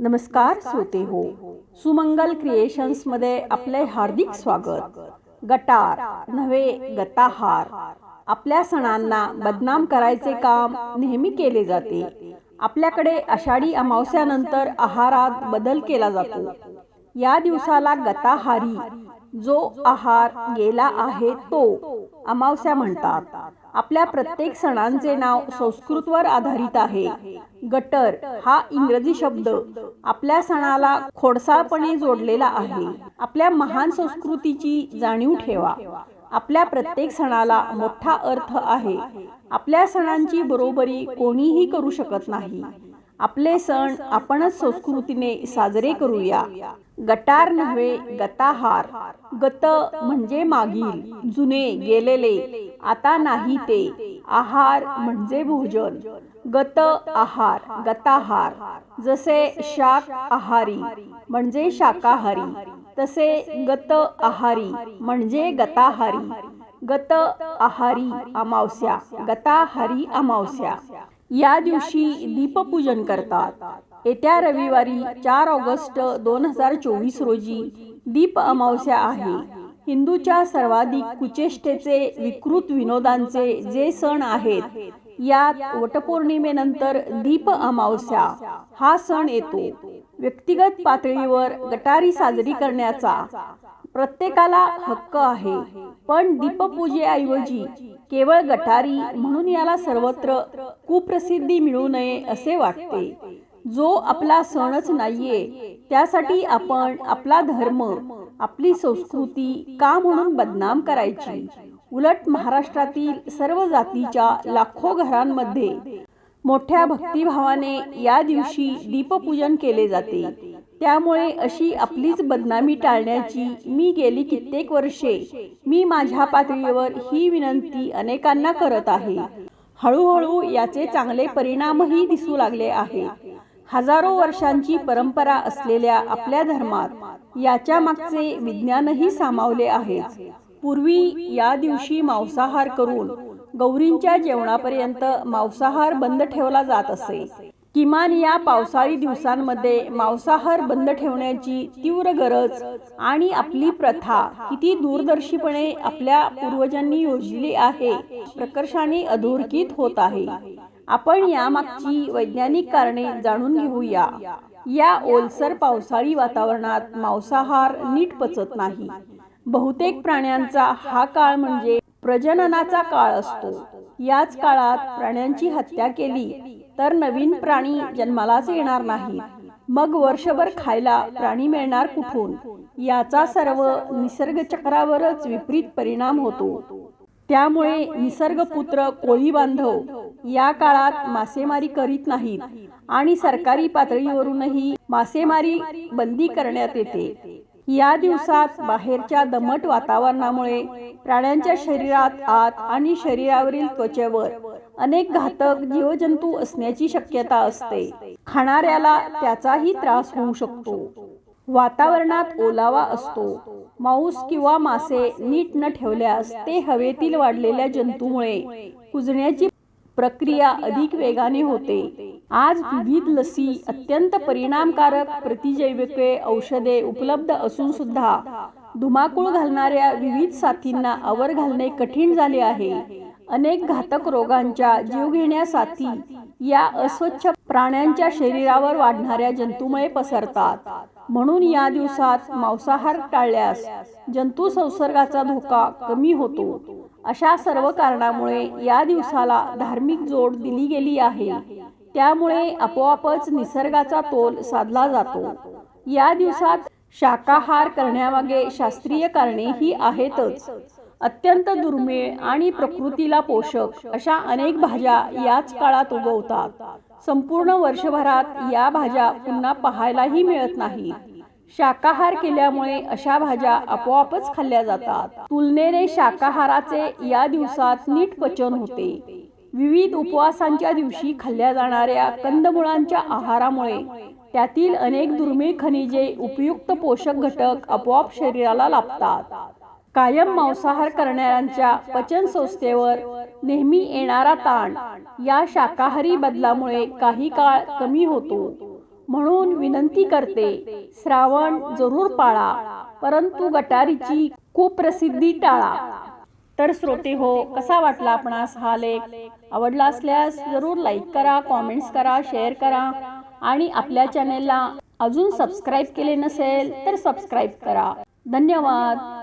नमस्कार श्रोते हो. सुमंगल क्रिएशन्समध्ये आपले हार्दिक स्वागत. गटार नव्हे गताहार. आपल्या सणांना बदनाम करायचे काम नेहमी केले जाते. आपल्याकडे आषाढी अमावस्यानंतर आहारात बदल केला जातो. या दिवसाला गताहारी जो आहार गेला आहे तो अमावस्या म्हणतात. आपल्या प्रत्येक सणांचे नाव संस्कृतवर आधारित आहे. गटर हा इंग्रजी शब्द आपल्या सणाला खोडसाळपणे जोडलेला आहे. आपल्या महान संस्कृतीची जाणीव ठेवा. आपल्या प्रत्येक सणाला मोठा अर्थ आहे. आपल्या सणांची बरोबरी कोणीही करू शकत नाही. आपले सण आपणच संस्कृतीने साजरे करूया. गटार नव्हे गताहार. गत म्हणजे मागील जुने गेलेले आता नाही ते. आहार म्हणजे भोजन. गत आहार गताहार. जसे शाक आहारी म्हणजे शाकाहारी. तसे गत आहारी म्हणजे गताहारी. गत आहारी अमावस्या. गताहारी अमावस्या. या दिवशी दीपपूजन करतात. येत्या रविवारी चार ऑगस्ट दोन हजार चोवीस रोजी दीप अमावस्या आहे. हिंदूच्या सर्वाधिक कुचेष्टेचे विकृत विनोदांचे जे सण आहेत यात वटपौर्णिमेनंतर दीप अमावस्या हा सण येतो. व्यक्तिगत पातळीवर गटारी साजरी करण्याचा प्रत्येकाला हक्क आहे. पण दीपपूजेऐवजी केवळ गटारी म्हणून याला सर्वत्र कुप्रसिद्धी मिळू नये असे वाटते. जो आपला सणच नाहीये त्यासाठी आपण आपला धर्म आपली संस्कृती का म्हणून बदनाम करायची? उलट महाराष्ट्रातील सर्व जातीच्या लाखो घरांमध्ये मोठ्या भक्तिभावाने या दिवशी दीपपूजन केले जाते. त्यामुळे अशी आपलीच बदनामी टाळण्याची मी गेली कित्येक वर्षे. मी माझ्या पातळीवर ही विनंती अनेकांना करत आहे. हळूहळू याचे चांगले परिणामही दिसू लागले आहे. हजारो वर्षांची परंपरा असलेल्या आपल्या धर्मात याच्या मागचे विज्ञानही सामावले आहे. पूर्वी या दिवशी मांसाहार करून गौरींच्या जेवणापर्यंत मांसाहार बंद ठेवला जात असे. किमान या पावसाळी दिवसांमध्ये मांसाहार बंद ठेवण्याची तीव्र गरज आणि आपली प्रथा किती दूरदर्शीपणे आपल्या पूर्वजांनी योजली आहे प्रकर्षाने अधोरेखित होत आहे. आपण यामागची वैज्ञानिक कारणे जाणून घेऊया. या ओलसर पावसाळी वातावरणात मांसाहार नीट पचत नाही. बहुतेक प्राण्यांचा हा काळ म्हणजे प्रजननाचा काळ असतो. याच काळात प्राण्यांची हत्या केली. तर नवीन प्राणी जन्मालाच येणार नाही. मग वर्षभर खायला प्राणी मिळणार कुठून? याचा सर्व निसर्ग चक्रावरच विपरीत परिणाम होतो. त्यामुळे निसर्गपुत्र कोळी बांधव या काळात मासेमारी करीत नाहीत आणि सरकारी पातळीवरूनही मासेमारी बंदी करण्यात येते. या दिवसात बाहेरच्या दमट वातावरणामुळे प्राण्यांच्या शरीरात आत आणि शरीरावरील त्वचेवर अनेक घातक जीवजंतू असण्याची शक्यता असते. खाणाऱ्याला त्याचाही त्रास होऊ शकतो. वातावरणात ओलावा असतो. मांस किंवा मासे नीट न ठेवल्यास ते हवेतील वाढलेल्या जंतूमुळे कुजण्याची प्रक्रिया अधिक वेगाने होते. आज विविध लसी अत्यंत परिणामकारक प्रतिजैविके औषधे उपलब्ध असून सुद्धा धुमाकूळ घालणाऱ्या विविध साथींना आवर घालणे कठीण झाले आहे. अनेक घातक रोगांच्या जीवघेण्या साथी या अस्वच्छ प्राण्यांच्या शरीरावर वाढणाऱ्या जंतूमुळे पसरतात. म्हणून या दिवसात मांसाहार टाळल्यास जंतू संसर्गाचा धोका कमी होतो. अशा सर्व कारणामुळे या दिवसाला धार्मिक जोड दिली गेली आहे. त्यामुळे आपोआपच निसर्गाचा तोल साधला जातो. या दिवसात शाकाहार करण्यामागे शास्त्रीय कारणे ही आहेतच. अत्यंत दुर्मिळ आणि प्रकृतीला पोषक अशा अनेक भाज्या याच काळात उगवतात. संपूर्ण वर्षभरात या भाज्या पुन्हा पाहायलाही मिळत नाही शाकाहार केल्यामुळे अशा भाज्या आपोआपच खाल्ल्या जातात. तुलनेने शाकाहाराचे या दिवसात नीट पचन होते. विविध उपवासांच्या दिवशी खाल्ल्या जाणाऱ्या कंदमुळांच्या आहारामुळे त्यातील अनेक दुर्मिळ खनिजे उपयुक्त पोषक घटक आपोआप शरीराला लाभतात. कायम मांसाहार करणाऱ्यांच्या पचन संस्थेवर नेहमी येणारा ताण या शाकाहारी बदलामुळे काही काळ कमी होतो. म्हणून विनंती करते श्रावण जरूर पाळा परंतु गटारीची कुप्रसिद्धी टाळा. तर श्रोते हो कसा वाटला आपणास हा लेख? आवडला असल्यास जरूर लाईक करा कॉमेंट्स करा शेअर करा आणि आपल्या चॅनेलला अजून सबस्क्राईब केले नसेल तर सबस्क्राईब करा. धन्यवाद.